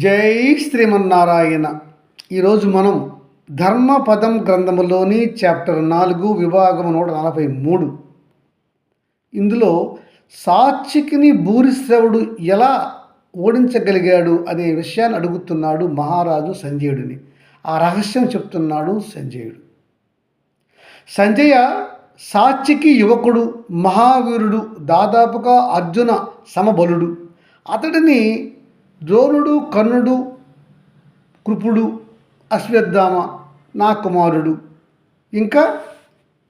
జై శ్రీమన్నారాయణ. ఈరోజు మనం ధర్మపదం గ్రంథములోని చాప్టర్ నాలుగు విభాగం నూట నలభై మూడు. ఇందులో సాక్షికిని భూరిశ్రవుడు ఎలా ఓడించగలిగాడు అనే విషయాన్ని అడుగుతున్నాడు మహారాజు సంజయుడిని. ఆ రహస్యం చెప్తున్నాడు సంజయుడు. సంజయ సాక్షికి యువకుడు మహావీరుడు దాదాపుగా అర్జున సమబలుడు. అతడిని ద్రోణుడు కర్ణుడు కృపుడు అశ్వత్థామ నా కుమారుడు. ఇంకా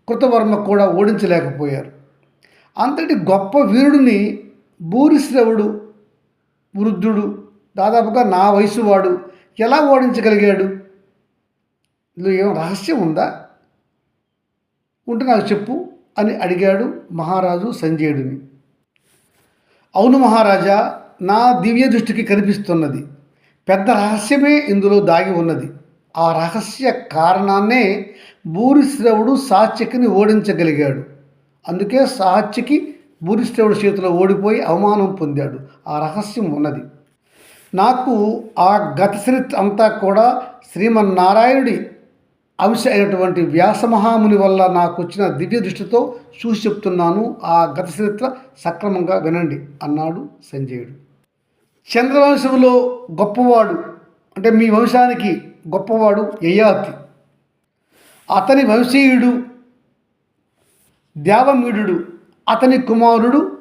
కృతవర్మ కూడా ఓడించలేకపోయారు. అంతటి గొప్ప వీరుడిని భూరిశ్రవుడు వృద్ధుడు దాదాపుగా నా వయసు వాడు ఎలా ఓడించగలిగాడు? ఇందులో ఏం రహస్యం ఉందా? ఉంటే నాకు చెప్పు అని అడిగాడు మహారాజు సంజయుడిని. అవును మహారాజా నా దివ్య దృష్టికి కనిపిస్తున్నది. పెద్ద రహస్యమే ఇందులో దాగి ఉన్నది. ఆ రహస్య కారణాన్నే భూరిశ్రవుడు సాత్యకిని ఓడించగలిగాడు. అందుకే సాత్యకి భూరిశ్రవుడి చేతిలో ఓడిపోయి అవమానం పొందాడు. ఆ రహస్యం ఉన్నది. నాకు ఆ గత చరిత్ర అంతా కూడా శ్రీమన్నారాయణుడి అంశ అయినటువంటి వ్యాసమహాముని వల్ల నాకు వచ్చిన దివ్య దృష్టితో చూసి చెప్తున్నాను. ఆ గత చరిత్ర సక్రమంగా వినండి అన్నాడు సంజయుడు. చంద్రవంశంలో గొప్పవాడు అంటే మీ వంశానికి గొప్పవాడు యయాతి. అతని వంశీయుడు దేవమీడు అతని కుమారుడు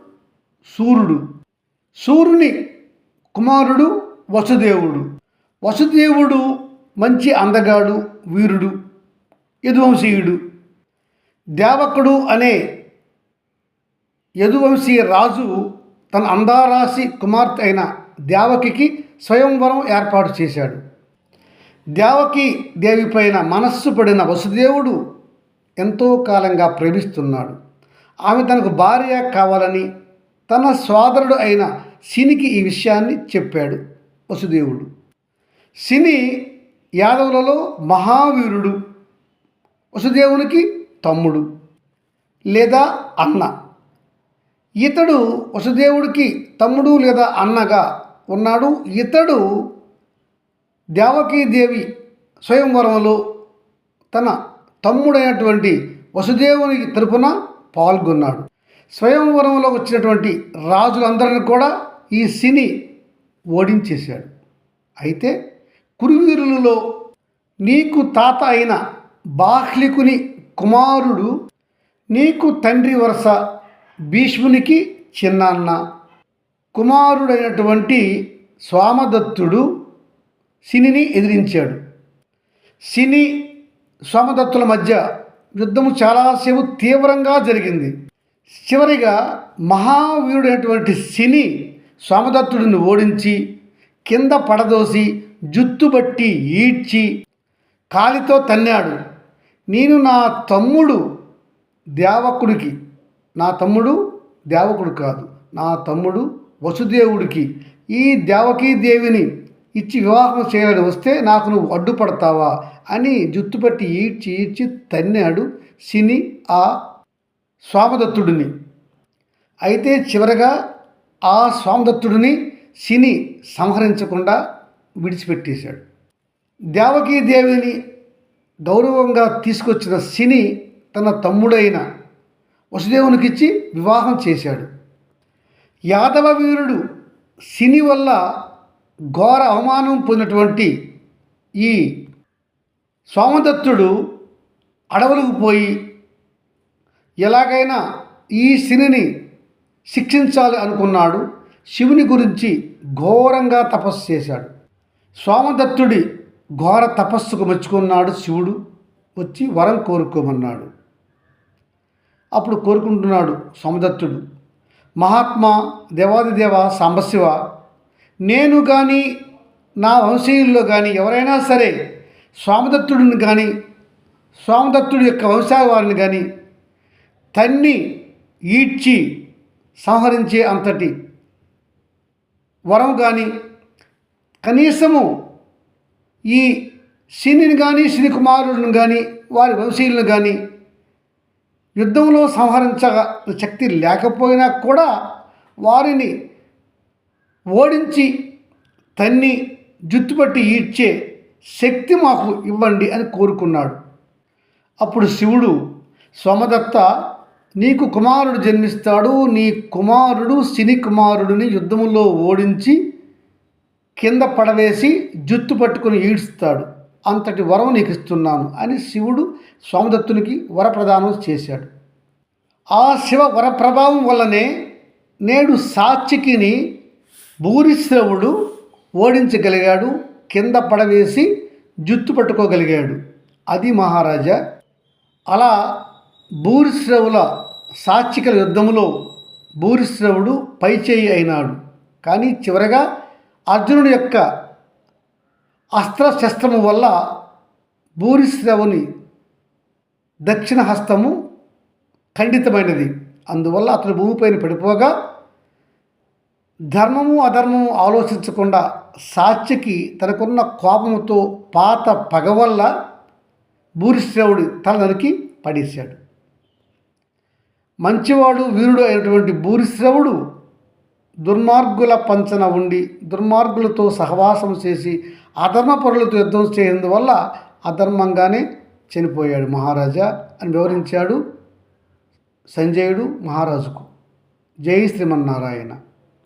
సూర్యుడు. సూర్యుని కుమారుడు వసుదేవుడు. వసుదేవుడు మంచి అందగాడు వీరుడు యదువంశీయుడు. దేవకుడు అనే యదువంశీయ రాజు తన అందారాశి కుమార్తె అయిన దేవకికి స్వయంవరం ఏర్పాటు చేశాడు. దేవకి దేవిపైన మనస్సు పడిన వసుదేవుడు ఎంతో కాలంగా ప్రేమిస్తున్నాడు. ఆమె తనకు భార్య కావాలని తన సోదరుడు అయిన శనికి ఈ విషయాన్ని చెప్పాడు వసుదేవుడు. శని యాదవులలో మహావీరుడు వసుదేవునికి తమ్ముడు లేదా అన్న. ఇతడు వసుదేవుడికి తమ్ముడు లేదా అన్నగా ఉన్నాడు. ఇతడు దేవకీదేవి స్వయంవరంలో తన తమ్ముడైనటువంటి వసుదేవుని తరపున పాల్గొన్నాడు. స్వయంవరంలో వచ్చినటువంటి రాజులందరిని కూడా ఈ సిని ఓడించేశాడు. అయితే కురువీరులలో నీకు తాత అయిన బాహ్లికుని కుమారుడు నీకు తండ్రి వరుస భీష్మునికి చిన్నాన్న కుమారుడైనటువంటి స్వామదత్తుడు శనిని ఎదిరించాడు. శని సోమదత్తుల మధ్య యుద్ధము చాలాసేపు తీవ్రంగా జరిగింది. చివరిగా మహావీరుడైనటువంటి శని సోమదత్తుడిని ఓడించి కింద పడదోసి జుత్తుబట్టి ఈడ్చి కాలితో తన్నాడు. నేను నా తమ్ముడు దేవకుడికి. నా తమ్ముడు దేవకుడు కాదు. నా తమ్ముడు వసుదేవుడికి ఈ దేవకీ దేవిని ఇచ్చి వివాహం చేయాలని వస్తే నాకు నువ్వు అడ్డుపడతావా? అని జుత్తుపట్టి ఈడ్చి ఈడ్చి తన్నాడు సిని ఆ స్వామదత్తుడిని. అయితే చివరగా ఆ స్వామదత్తుడిని సిని సంహరించకుండా విడిచిపెట్టేశాడు. దేవకీదేవిని గౌరవంగా తీసుకొచ్చిన సిని తన తమ్ముడైన వసుదేవునికిచ్చి వివాహం చేశాడు. యాదవ వీరుడు సిని వల్ల ఘోర అవమానం పొందినటువంటి ఈ సోమదత్తుడు అడవులకు పోయి ఎలాగైనా ఈ సినిని శిక్షించాలి అనుకున్నాడు. శివుని గురించి ఘోరంగా తపస్సు చేశాడు. సోమదత్తుడి ఘోర తపస్సుకు మెచ్చుకున్నాడు శివుడు. వచ్చి వరం కోరుకోమన్నాడు. అప్పుడు కోరుకుంటున్నాడు సోమదత్తుడు. మహాత్మా దేవాదిదేవ సాంబశివ. నేను కానీ నా వంశీయుల్లో కానీ ఎవరైనా సరే స్వామిదత్తుడిని కానీ స్వామిదత్తుడి యొక్క వంశాల వారిని కానీ తన్ని ఈడ్చి సంహరించే అంతటి వరం కానీ కనీసము ఈ శనిని కానీ శని కానీ వారి వంశీయులను కానీ యుద్ధంలో సంహరించ శక్తి లేకపోయినా కూడా వారిని ఓడించి తన్ని జుత్తుపట్టి ఈడ్చే శక్తి మాకు ఇవ్వండి అని కోరుకున్నాడు. అప్పుడు శివుడు సోమదత్త నీకు కుమారుడు జన్మిస్తాడు. నీ కుమారుడు శని కుమారుడిని యుద్ధంలో ఓడించి కింద పడవేసి జుత్తు పట్టుకుని ఈడ్స్తాడు. అంతటి వరం నీకు ఇస్తున్నాను అని శివుడు సోమదత్తునికి వరప్రదానం చేశాడు. ఆ శివ వరప్రభావం వల్లనే నేడు సాత్వికిని భూరిశ్రవుడు ఓడించగలిగాడు కింద పడవేసి జుత్తు పట్టుకోగలిగాడు. అది మహారాజా. అలా భూరిశ్రవుల సాత్వికల యుద్ధంలో భూరిశ్రవుడు పైచేయి అయినాడు. కానీ చివరగా అర్జునుడి యొక్క అస్త్రశస్త్రము వల్ల భూరిశ్రవుని దక్షిణ హస్తము ఖండితమైనది. అందువల్ల అతడు భూమిపైన పడిపోగా ధర్మము అధర్మము ఆలోచించకుండా సాత్యకి తనకున్న కోపముతో పాత పగ వల్ల భూరిశ్రవుడి తల నరికి పడేశాడు. మంచివాడు వీరుడు అయినటువంటి భూరిశ్రవుడు దుర్మార్గుల పంచన ఉండి దుర్మార్గులతో సహవాసం చేసి అధర్మ పరులతో యుద్ధం చేయందువల్ల అధర్మంగానే చనిపోయాడు మహారాజా అని వివరించాడు సంజయుడు మహారాజుకు. జై శ్రీమన్నారాయణ.